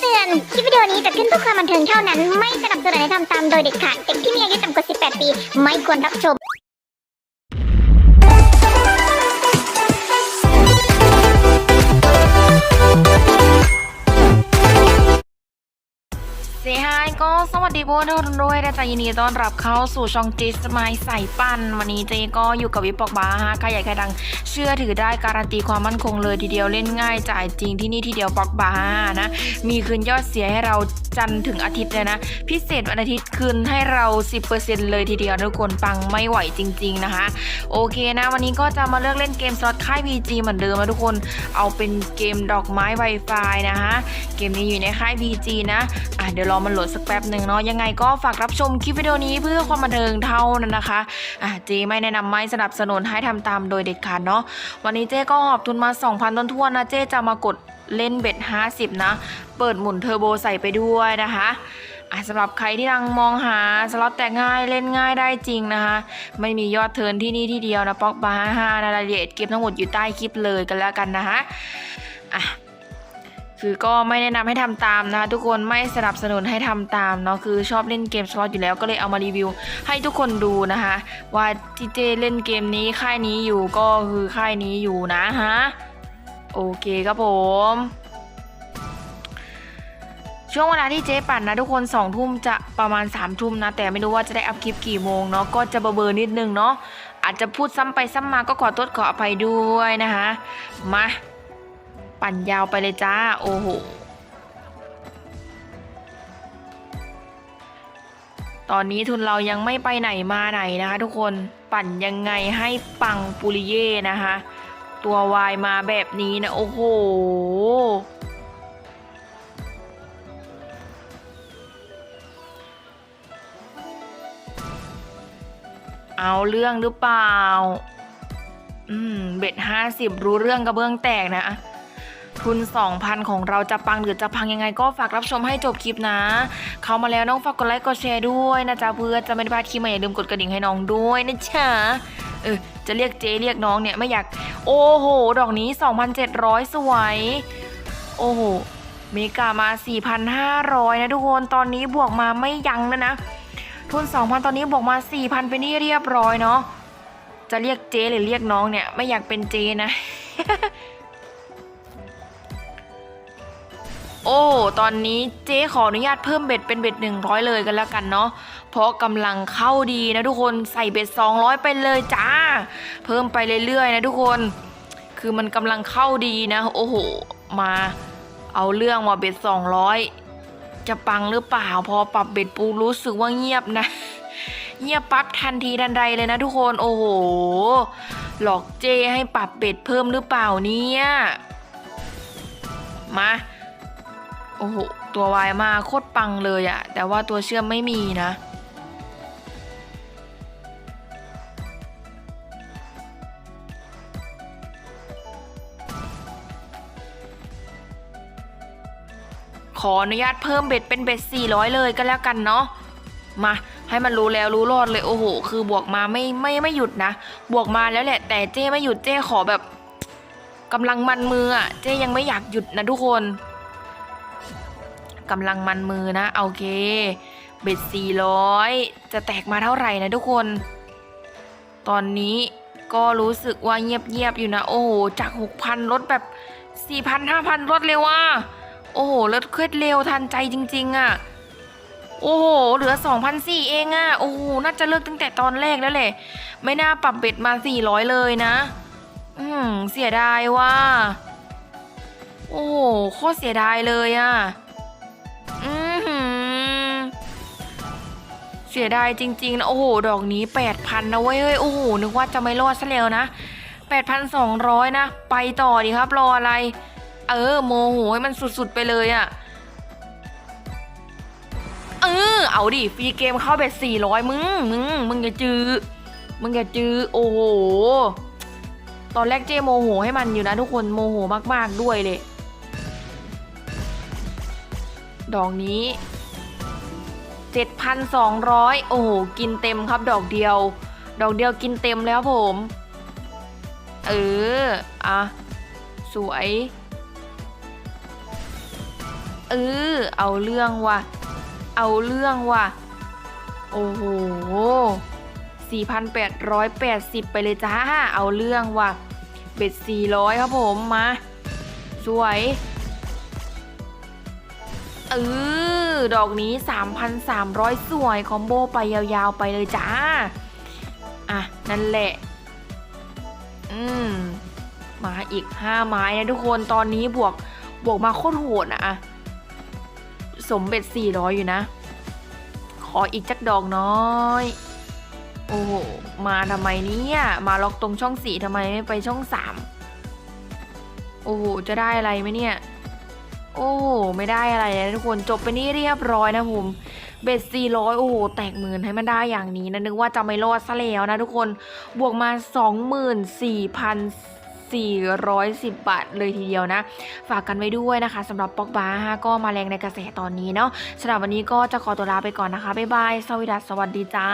เตือนคลิปวิดีโอนี้จะขึ้นเพื่อความบันเทิงเท่านั้น ไม่สนับสนุนให้ทำตามโดยเด็ดขาด เด็กที่มีอายุต่ำกว่า 18 ปี ไม่ควรรับชม สวัสดีพวกทุกคนด้วยนะจ๊ะยินดีต้อนรับเข้าสู่ช่องจิสมายใส่ปั้น วันนี้เจก็อยู่กับวิปปอกบาฮะใครใหญ่ใครดัง เชื่อถือได้การันตีความมั่นคงเลยทีเดียวเล่นง่ายจ่ายจริงที่นี่ทีเดียวปอกบาฮานะ มีคืนยอดเสียให้เราจันถึงอาทิตย์เลยนะ พิเศษวันอาทิตย์คืนให้เรา 10%เลยทีเดียวทุกคนปังไม่ไหวจริง ๆนะคะ โอเคนะ วันนี้ก็จะมาเลือกเล่นเกมสล็อตค่าย PG เหมือนเดิมนะทุกคนเอาเป็นเกมดอกไม้ Wi-Fi นะคะเกมนี้อยู่ในค่าย PG นะอะเดี๋ยวรอมันโหลดสักแป๊บหนึ่งเนาะยังไงก็ฝากรับชมคลิปวิดีโอนี้เพื่อความบันเทิงเท่านั้นนะคะอะเจไม่แนะนำไม่สนับสนุนให้ทำตามโดยเด็ดขาดเนาะวันนี้เจก็หอบทุนมา 2,000ต้นทั่วนะเจจะมากดเล่นเบ็ด 50 นะ เปิดหมุนเทอร์โบใส่ไปด้วยนะคะสำหรับใครที่กำลังมองหาสล็อตแต่ง่ายเล่นง่ายได้จริงนะคะ ไม่มียอดเทินที่นี่ที่เดียวนะป๊อกบาร์ห้ารายละเอียดเก็บทั้งหมดอยู่ใต้คลิปเลยกันแล้วกันนะคะอะ คือก็ไม่แนะนำให้ทำตามนะคะทุกคนไม่สนับสนุนให้ทำตามเนาะคือชอบเล่นเกมสล็อตอยู่แล้วก็เลยเอามารีวิว ให้ทุกคนดูนะคะ ว่าที่เจเล่นเกมนี้ค่ายนี้อยู่ก็คือค่ายนี้อยู่นะฮะโอเคครับผมช่วงเวลาที่เจ๊ปั่นนะทุกคน2องทุ่มจะประมาณ3ามทุ่มนะ แต่ไม่รู้ว่าจะได้อัพคลิปกี่โมงเนาะก็จะเบอร์ๆนิดนึงเนาะอาจจะพูดซ้ำไปซ้ำมาก็ขอโทษขออภัยด้วยนะคะมา ปั่นยาวไปเลยจ้า โอ้โห ตอนนี้ทุนเรายังไม่ไปไหนมาไหนนะคะทุกคน ปั่นยังไงให้ปังปุริเย่นะคะ ตัววายมาแบบนี้นะ โอ้โหเอาเรื่องหรือเปล่า อืม เบ็ดห้าสิบรู้เรื่องกระเบื้องแตกนะ ทุน 2,000 ของเราจะปังหรือจะพังยังไงก็ฝากรับชมให้จบคลิปนะ เข้ามาแล้วน้องฝากกดไลค์กดแชร์ด้วยนะจ๊ะเพื่อจะไม่พลาดคลิปใหม่อย่าลืมกดกระดิ่งให้น้องด้วยนะจ๊ะเออจะเรียกเจเรียกน้องเนี่ยไม่อยาก โอ้โห ดอกนี้ 2,700 สวย โอ้โหเมกามา 4,500 นะทุกคน ตอนนี้บวกมาไม่ยั้งแล้วนะ ทุน 2,000 ตอนนี้บวกมา 4,000 เป็นที่เรียบร้อยเนาะ จะเรียกเจหรือเรียกน้องเนี่ย ไม่อยากเป็นเจนะ โอ้ ตอนนี้เจ๊ขออนุญาตเพิ่มเบ็ดเป็นเบ็ด100 เลยกันแล้วกันเนาะ เพราะกำลังเข้าดีนะทุกคนใส่เบ็ด 200 ไปเลยจ้า เพิ่มไปเรื่อยๆนะทุกคน คือมันกำลังเข้าดีนะ โอ้โห มาเอาเรื่องว่าเบ็ด 200 จะปังหรือเปล่า พอปรับเบ็ดปูรู้สึกว่าเงียบนะ เงียบปั๊บทันทีทันใดเลยนะทุกคน โอ้โห หลอกเจให้ปรับเบ็ดเพิ่มหรือเปล่าเนี่ย มา โอ้โห ตัววายมาโคตรปังเลยอะแต่ว่าตัวเชื่อมไม่มีนะ ขออนุญาตเพิ่มเบ็ดเป็นเบ็ด 400 เลยก็แล้วกันเนาะมาให้มันรู้แล้วรู้รอดเลยโอ้โห คือบวกมาไม่ไม่ไม่หยุดนะ บวกมาแล้วแหละ แต่เจ้ไม่หยุดเจ้ขอแบบกำลังมันมืออะเจ้ยังไม่อยากหยุดนะทุกคน กำลังมันมือนะโอเค เบ็ด 400 จะแตกมาเท่าไหร่นะทุกคน ตอนนี้ก็รู้สึกว่าเงียบๆอยู่นะ โอ้โห จาก 6,000 ลดแบบ 4,000 5,000 ลดเร็วว่ะโอ้โหลดเคล็ดเร็วทันใจจริง ๆอะโอ้โห เหลือ 2,004เองอะ่ะ โอ้โห น่าจะเลิกตั้งแต่ตอนแรกแล้วแหละ ไม่น่าปรับเบ็ดมา 400 เลยนะ อืม เสียดายว่า โอ้โหโคตรเสียดายเลยอะ่ะ เสียดายจริงๆนะโอ้โห ดอกนี้ 8,000 นะเว้ยเฮ้ยโอ้โห นึกว่าจะไม่รอดซะแล้วนะ 8,200 นะ ไปต่อดีครับ รออะไร เออ โมโหให้มันสุดๆไปเลยอะ่ะเออเอาดิ ฟรีเกมเข้าแบบสี่ร้อยมึง มึง มึงอย่าจื้อมึงอย่าจื้อโอ้โห ตอนแรกเจโมโหให้มันอยู่นะทุกคนโมโหมากๆด้วยเลย ดอกนี้ 7,200 โอ้โห กินเต็มครับดอกเดียว ดอกเดียวกินเต็มแล้วผม เออ อะ สวย เออ เอาเรื่องว่ะ เอาเรื่องว่ะ โอ้โห 4,880 ไปเลยจ้า เอาเรื่องว่ะ เบ็ด 400 ครับผม มา สวย เออ ดอกนี้ 3,300 สวยคอมโบไปยาวๆไปเลยจ้า อะ นั่นแหละ อืม มาอีก 5 ไม้นะทุกคนตอนนี้บวกบวกมาโคตรโหดอะอะสมเบ็ด 400 อยู่นะ ขออีกจักดอกน้อย โอ้โห มาทำไมเนี่ย มาล็อกตรงช่องสี่ทำไมไม่ไปช่องสามโอ้โห จะได้อะไรไหมเนี่ย โอ้ไม่ได้อะไรเลยนะทุกคนจบไปนี่เรียบร้อยนะผมเบ็ดสี่ร้อยโอ้โห แตกหมื่นให้มันได้อย่างนี้นะนึกว่าจะไม่รอดซะแล้วนะทุกคนบวกมาสองหมื่นสี่พันสี่ร้อยสิบาทเลยทีเดียวนะ ฝากกันไว้ด้วยนะคะสำหรับปอกบาฮะก็มาแรงในกระแสตอนนี้เนาะสำหรับวันนี้ก็จะขอตัวลาไปก่อนนะคะ บ๊ายบาย สวัสดีจ้า